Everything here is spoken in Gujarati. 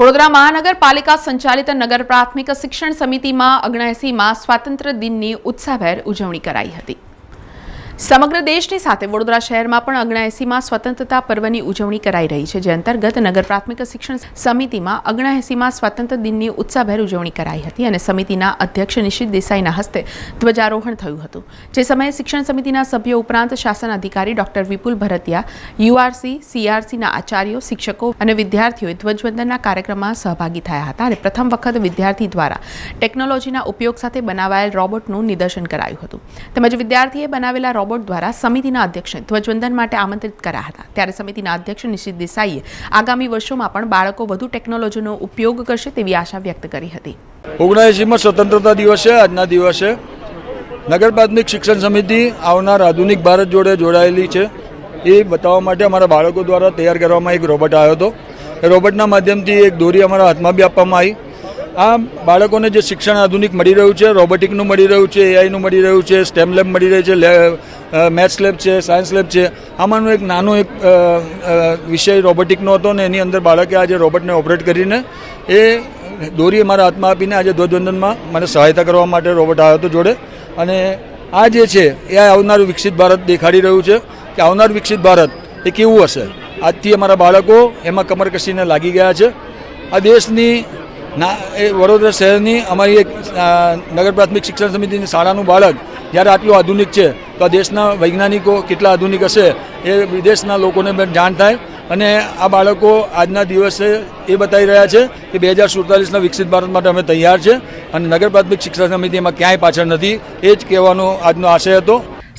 વડોદરા મહાનગરપાલિકા સંચાલિત નગર પ્રાથમિક શિક્ષણ સમિતિમાં અગણાએસીમાં સ્વાતંત્ર્ય દિનની ઉત્સાહભેર ઉજવણી કરાઈ હતી. સમગ્ર દેશની સાથે વડોદરા શહેરમાં પણ અગણાએસીમાં સ્વતંત્રતા પર્વની ઉજવણી કરાઈ રહી છે, જે અંતર્ગત નગર પ્રાથમિક શિક્ષણ સમિતિમાં અગણાએસીમાં સ્વતંત્ર દિનની ઉત્સાહભેર ઉજવણી કરાઈ હતી અને સમિતિના અધ્યક્ષ નિશિત દેસાઈના હસ્તે ધ્વજારોહણ થયું હતું. જે સમયે શિક્ષણ સમિતિના સભ્યો ઉપરાંત શાસન અધિકારી ડોક્ટર વિપુલ ભરતિયા, યુઆરસી, સીઆરસીના આચાર્યો, શિક્ષકો અને વિદ્યાર્થીઓએ ધ્વજવંદનના કાર્યક્રમમાં સહભાગી થયા હતા અને પ્રથમ વખત વિદ્યાર્થી દ્વારા ટેકનોલોજીના ઉપયોગ સાથે બનાવાયેલ રોબોટનું નિદર્શન કરાયું હતું. તેમજ વિદ્યાર્થીએ બનાવેલા રોબોટ દ્વારા સમિતિના અધ્યક્ષને ધ્વજવંદન માટે આમંત્રિત કર્યા હતા. ત્યારે સમિતિના અધ્યક્ષ નિશિત દેસાઈએ આગામી વર્ષોમાં પણ બાળકો વધુ ટેકનોલોજીનો ઉપયોગ કરશે તેવી આશા વ્યક્ત કરી હતી. ઓગણએંસીમાં સ્વતંત્રતા દિવસે, આજના દિવસે નગર પ્રાથમિક શિક્ષણ સમિતિ આવનાર આધુનિક ભારત જોડે જોડાયેલી છે. એ બતાવવા માટે અમારા બાળકો દ્વારા તૈયાર કરવામાં એક રોબોટ આવ્યો હતો. એ રોબોટના માધ્યમથી એક દોરી અમારા હાથમાં બી આપવામાં આવી. આ બાળકોને જે શિક્ષણ આધુનિક મળી રહ્યું છે, રોબોટિકનું મળી રહ્યું છે એઆઈનું મળી રહ્યું છે સ્ટેમ લેબ મળી રહ્યું છે મેથ્સ લેબ છે સાયન્સ લેબ છે, આમાંનો એક નાનો એક વિષય રોબોટિકનો હતો ને એની અંદર બાળકે આજે રોબોટને ઓપરેટ કરીને એ દોરી મારા હાથમાં આપીને આજે ધ્વજવંદનમાં મને સહાયતા કરવા માટે રોબોટ આવ્યો હતો જોડે. અને આ જે છે, એ આવનારું વિકસિત ભારત દેખાડી રહ્યું છે કે આવનાર વિકસિત ભારત એ કેવું હશે? આજથી અમારા બાળકો એમાં કમર કસીને લાગી ગયા છે. આ દેશની ના, એ વડોદરા શહેરની અમારી એક નગર પ્રાથમિક શિક્ષણ સમિતિની શાળાનું બાળક જ્યારે આટલું આધુનિક છે, તો આ દેશના વૈજ્ઞાનિકો કેટલા આધુનિક હશે એ વિદેશના લોકોને જાણ થાય અને આ બાળકો આજના દિવસે એ બતાવી રહ્યા છે કે બે હજાર સુડતાલીસના વિકસિત ભારત માટે અમે તૈયાર છે અને નગર પ્રાથમિક શિક્ષણ સમિતિ એમાં ક્યાંય પાછળ નથી, એ જ કહેવાનો આજનો આશય હતો.